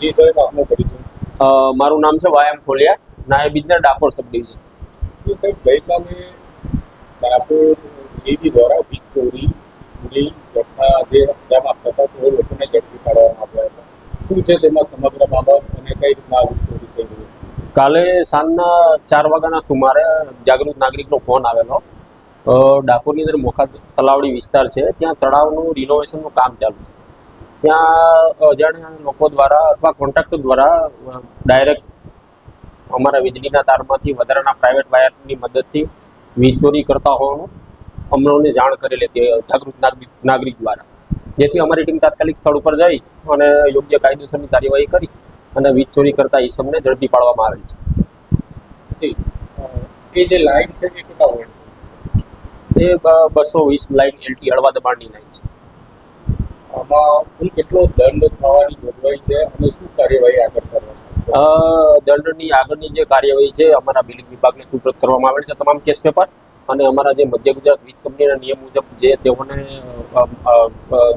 જી સાહેબ આપનો પરિચય મારું નામ છે વાયમ ખોલિયા નાયબ ઇજનેર ડાકોર સબ ડિવિઝન તો સાહેબ ગઈકાલે ડાકોર જીબી દ્વારા વીજ ચોરી ની ઘટના જે અંજામ હતા તો લોકોને ઝડપી પાડવામાં આવ્યા હતા. શું છે તેમાં સમગ્ર બાબત અને કઈ રીતના વીજ ચોરી થઈ ગઈ કાલે સાંજના ચાર વાગ્યાના સુમારે જાગૃત નાગરિકનો ફોન આવેલો. ડાકોરની અંદર મોખા તલાવડી વિસ્તાર છે ત્યાં તળાવનું રિનોવેશનનું કામ ચાલુ છે. ત્યાં અજાણ્યા લોકો દ્વારા અથવા કોન્ટ્રાક્ટર દ્વારા ડાયરેક્ટ અમારા વીજળીના તારમાંથી વધારાના પ્રાઇવેટ વાયરની મદદથી વીજ ચોરી કરતા હોવાનું અમને જાણ કરેલી હતી જાગૃત નાગરિક નાગરિક દ્વારા. જેથી અમારી ટીમ તાત્કાલિક સ્થળ ઉપર જઈ અને યોગ્ય કાયદેસરની કાર્યવાહી કરી અને વીજ ચોરી કરતા ઈસમને ઝડપી પાડવામાં આવેલ છે. એ જે લાઈન છે એ કેટલા એ બસો વીસ લાઇન એલટી હળવા દબાણની લાઈન છે. આમાં કેટલો દંડ થવાની જોગવાઈ છે અને શું કાર્યવાહી આગળ કરવાની? દંડની આગળની જે કાર્યવાહી છે અમારા બિલિંગ વિભાગને સુપ્રત કરવામાં આવેલ છે તમામ કેસ પેપર અને અમારા જે મધ્ય ગુજરાત વીજ કંપનીના નિયમ મુજબ જે તેઓને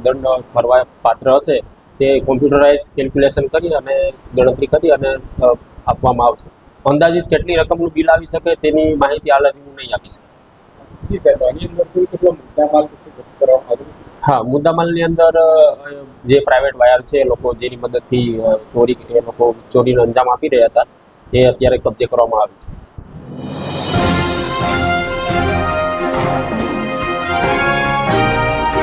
દંડ ભરવા પાત્ર હશે તે કોમ્પ્યુટરાઇઝ કેલ્ક્યુલેશન કરી અને ગણતરી કરી અને આપવામાં આવશે. અંદાજિત કેટલી રકમનું બિલ આવી શકે તેની માહિતી હાલ હું નહીં આપી શકું. જી સાહેબ આની અંદર કેટલો કરવામાં આવ્યું હા, મુદ્દામાલની અંદર જે પ્રાઇવેટ વાયર છે એ લોકો જેની મદદથી ચોરી, એ લોકો ચોરીનો અંજામ આપી રહ્યા હતા, એ અત્યારે કબજે કરવામાં આવે છે.